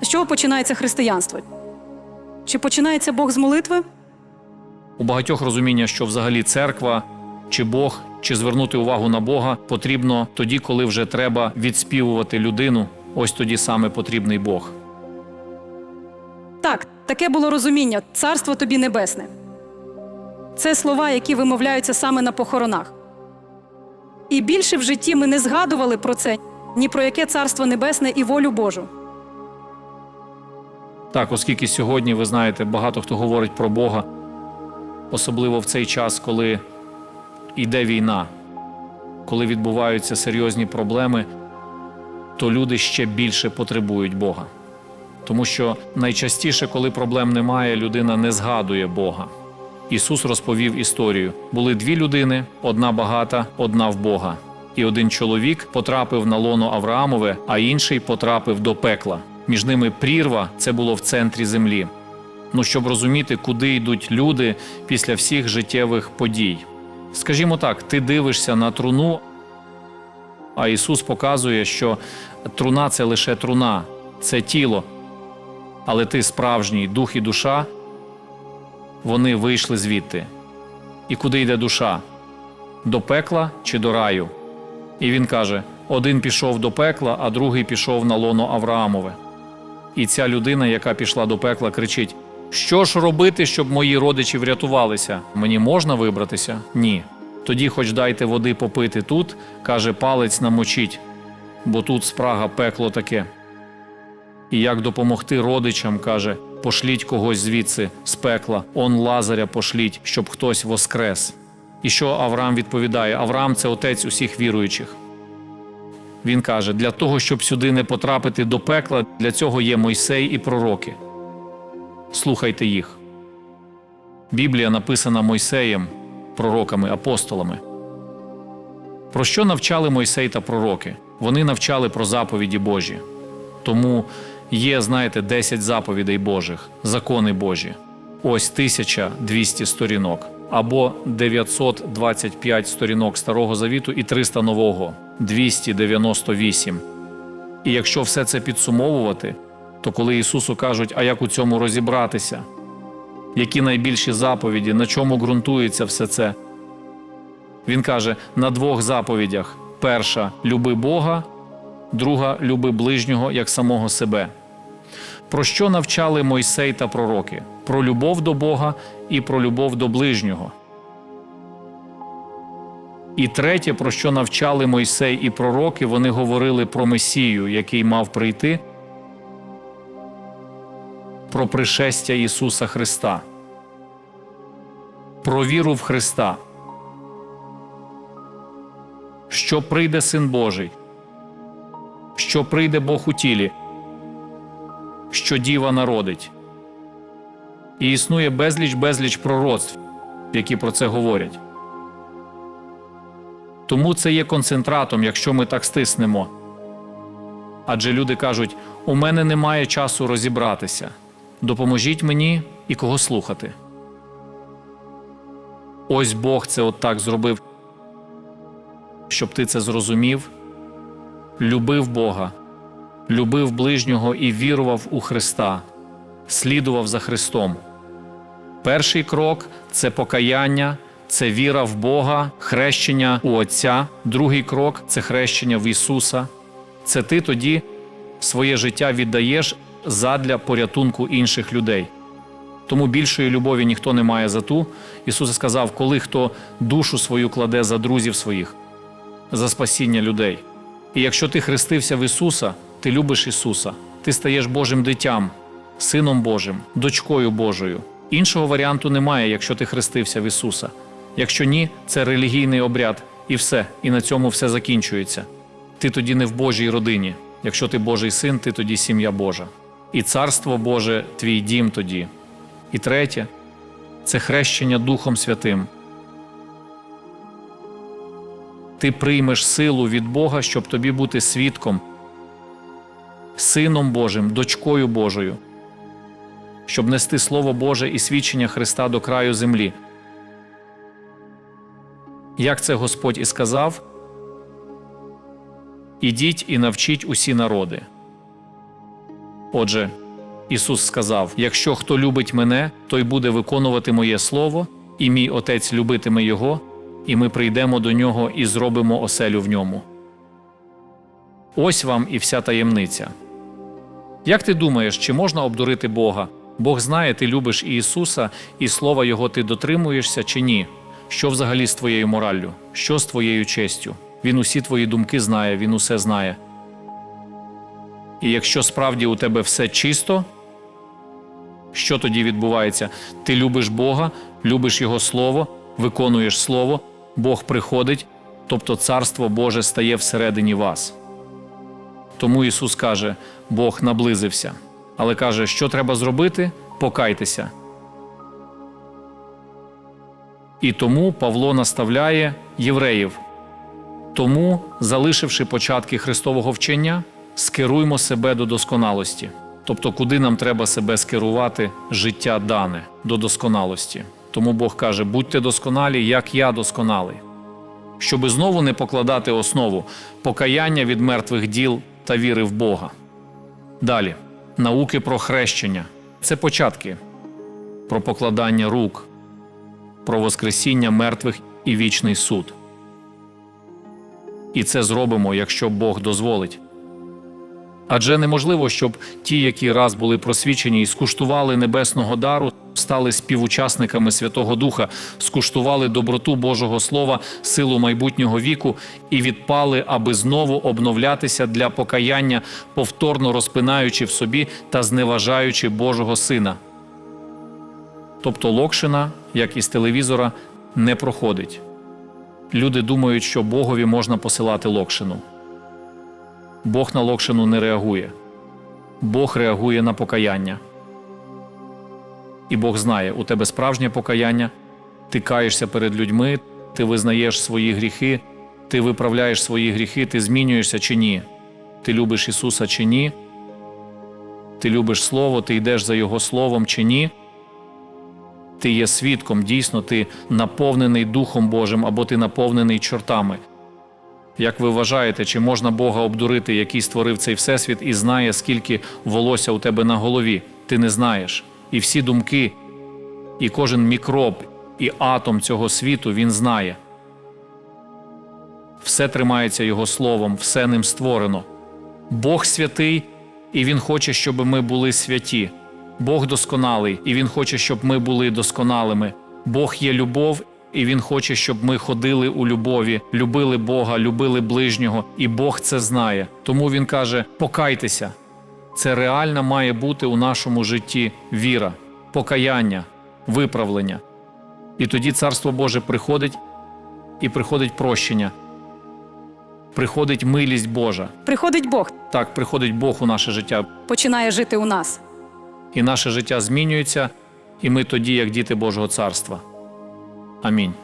З чого починається християнство? Чи починається Бог з молитви? У багатьох розуміння, що взагалі церква чи Бог, чи звернути увагу на Бога потрібно тоді, коли вже треба відспівувати людину. Ось тоді саме потрібний Бог. Так, таке було розуміння царство тобі небесне. Це слова, які вимовляються саме на похоронах. І більше в житті ми не згадували про це, ні про яке царство небесне і волю Божу. Так, оскільки сьогодні, ви знаєте, багато хто говорить про Бога, особливо в цей час, коли йде війна, коли відбуваються серйозні проблеми, то люди ще більше потребують Бога. Тому що найчастіше, коли проблем немає, людина не згадує Бога. Ісус розповів історію: були дві людини: одна багата, одна в Бога. І один чоловік потрапив на лоно Авраамове, а інший потрапив до пекла. Між ними прірва це було в центрі землі. Ну, щоб розуміти, куди йдуть люди після всіх життєвих подій. Скажімо так, ти дивишся на труну, а Ісус показує, що труна це лише труна, це тіло. Але ти справжній дух і душа, вони вийшли звідти. І куди йде душа? До пекла чи до раю? І він каже: один пішов до пекла, а другий пішов на лоно Авраамове. І ця людина, яка пішла до пекла, кричить: Що ж робити, щоб мої родичі врятувалися? Мені можна вибратися? Ні. Тоді, хоч дайте води попити тут, каже, палець намочіть, бо тут спрага пекло таке. І як допомогти родичам, каже, пошліть когось звідси з пекла, он Лазаря пошліть, щоб хтось воскрес. І що Авраам відповідає? Авраам це отець усіх віруючих. Він каже: для того, щоб сюди не потрапити до пекла, для цього є Мойсей і пророки. Слухайте їх. Біблія написана Мойсеєм, пророками, апостолами. Про що навчали Мойсей та пророки? Вони навчали про заповіді Божі. Тому є, знаєте, 10 заповідей Божих, закони Божі. Ось 1200 сторінок або 925 сторінок Старого Завіту і 300 нового 298. І якщо все це підсумовувати, то коли Ісусу кажуть, а як у цьому розібратися, які найбільші заповіді, на чому ґрунтується все це? Він каже: на двох заповідях: перша люби Бога, друга люби ближнього як самого себе. Про що навчали Мойсей та пророки? Про любов до Бога і про любов до ближнього. І третє, про що навчали Мойсей і пророки, вони говорили про Месію, який мав прийти, про пришестя Ісуса Христа, про віру в Христа, що прийде Син Божий, що прийде Бог у тілі, що діва народить. І існує безліч безліч пророцтв, які про це говорять. Тому це є концентратом, якщо ми так стиснемо. Адже люди кажуть: у мене немає часу розібратися. Допоможіть мені і кого слухати. Ось Бог це от так зробив, щоб ти це зрозумів, любив Бога, любив ближнього і вірував у Христа, слідував за Христом. Перший крок це покаяння, це віра в Бога, хрещення у Отця. Другий крок це хрещення в Ісуса. Це ти тоді своє життя віддаєш задля порятунку інших людей. Тому більшої любові ніхто не має за ту. Ісус сказав, коли хто душу свою кладе за друзів своїх, за спасіння людей. І якщо ти хрестився в Ісуса, ти любиш Ісуса, ти стаєш Божим дитям, Сином Божим, дочкою Божою. Іншого варіанту немає, якщо ти хрестився в Ісуса. Якщо ні, це релігійний обряд, і все, і на цьому все закінчується. Ти тоді не в Божій родині. Якщо ти Божий син, ти тоді сім'я Божа. І царство Боже твій дім тоді. І третє це хрещення Духом Святим. Ти приймеш силу від Бога, щоб тобі бути свідком, Сином Божим, дочкою Божою, щоб нести Слово Боже і свідчення Христа до краю землі. Як це Господь і сказав, ідіть і навчіть усі народи. Отже, Ісус сказав: Якщо хто любить мене, той буде виконувати моє слово, і мій Отець любитиме Його, і ми прийдемо до нього і зробимо оселю в ньому. Ось вам і вся таємниця. Як ти думаєш, чи можна обдурити Бога? Бог знає, ти любиш Ісуса, і слова Його ти дотримуєшся чи ні? Що взагалі з твоєю мораллю? Що з твоєю честю? Він усі твої думки знає, він усе знає. І якщо справді у тебе все чисто, що тоді відбувається? Ти любиш Бога, любиш Його Слово, виконуєш Слово, Бог приходить, тобто Царство Боже стає всередині вас. Тому Ісус каже: Бог наблизився. Але каже, що треба зробити? Покайтеся. І тому Павло наставляє євреїв. Тому, залишивши початки Христового вчення, скеруймо себе до досконалості. Тобто, куди нам треба себе скерувати, життя дане до досконалості. Тому Бог каже: будьте досконалі, як я досконалий. Щоби знову не покладати основу покаяння від мертвих діл та віри в Бога. Далі науки про хрещення це початки, про покладання рук, про Воскресіння мертвих і вічний суд. І це зробимо, якщо Бог дозволить. Адже неможливо, щоб ті, які раз були просвічені і скуштували небесного дару, стали співучасниками Святого Духа, скуштували доброту Божого Слова, силу майбутнього віку і відпали, аби знову обновлятися для покаяння, повторно розпинаючи в собі та зневажаючи Божого Сина. Тобто локшина, як із телевізора, не проходить. Люди думають, що Богові можна посилати локшину. Бог на локшину не реагує. Бог реагує на покаяння. І Бог знає, у тебе справжнє покаяння, ти каєшся перед людьми, ти визнаєш свої гріхи, ти виправляєш свої гріхи, ти змінюєшся чи ні. Ти любиш Ісуса чи ні. Ти любиш Слово, ти йдеш за Його Словом чи ні. Ти є свідком, дійсно, ти наповнений Духом Божим або ти наповнений чортами. Як ви вважаєте, чи можна Бога обдурити, який створив цей всесвіт і знає, скільки волосся у тебе на голові? Ти не знаєш. І всі думки, і кожен мікроб, і атом цього світу він знає. Все тримається Його словом, все ним створено. Бог святий, і Він хоче, щоб ми були святі. Бог досконалий, і Він хоче, щоб ми були досконалими. Бог є любов, і Він хоче, щоб ми ходили у любові, любили Бога, любили ближнього, і Бог це знає. Тому Він каже: покайтеся. Це реально має бути у нашому житті віра, покаяння, виправлення. І тоді Царство Боже приходить і приходить прощення, приходить милість Божа. Приходить Бог, Так, приходить Бог у наше життя, починає жити у нас. і наше життя змінюється, і ми тоді, як діти Божого царства. Амінь.